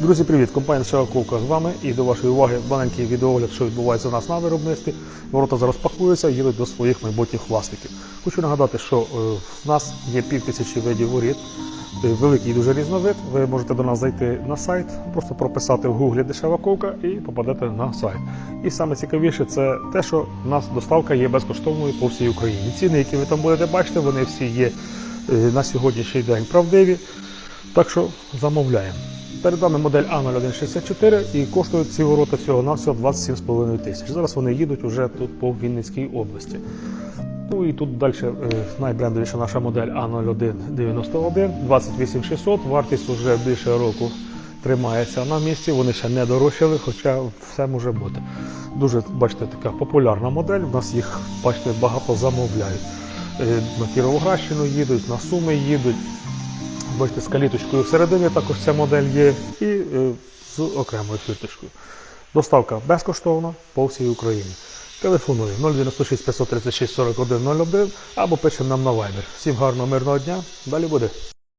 Друзі, привіт! Компанія Шеваковка з вами і до вашої уваги маленький відеогляд, що відбувається у нас на виробництві. Ворота зараз пакуються, їдуть до своїх майбутніх власників. Хочу нагадати, що е, в нас є пів тисячі видів воріт, е, великий дуже різновид. Ви можете до нас зайти на сайт, просто прописати в гуглі дешева ковка і попадете на сайт. І саме цікавіше це те, що в нас доставка є безкоштовною по всій Україні. Ціни, які ви там будете бачити, вони всі є е, на сьогоднішній день правдиві. Так що замовляємо. Перед вами модель А0164 і коштують ці ворота всього на всього 27,5 тисяч. Зараз вони їдуть уже тут по Вінницькій області. Ну і тут далі е, найбрендовіша наша модель А0191, 28600. Вартість вже більше року тримається на місці. Вони ще не дорожчали, хоча все може бути. Дуже, бачите, така популярна модель. У нас їх, бачите, багато замовляють. Е, На Кіровоградщину їдуть, на Суми їдуть. Бачите, з каліточкою всередині також ця модель є і е, з окремою фірточкою. Доставка безкоштовна по всій Україні. Телефонує 096 536 4101 або пишемо нам на Viber. Всім гарного мирного дня. Далі буде.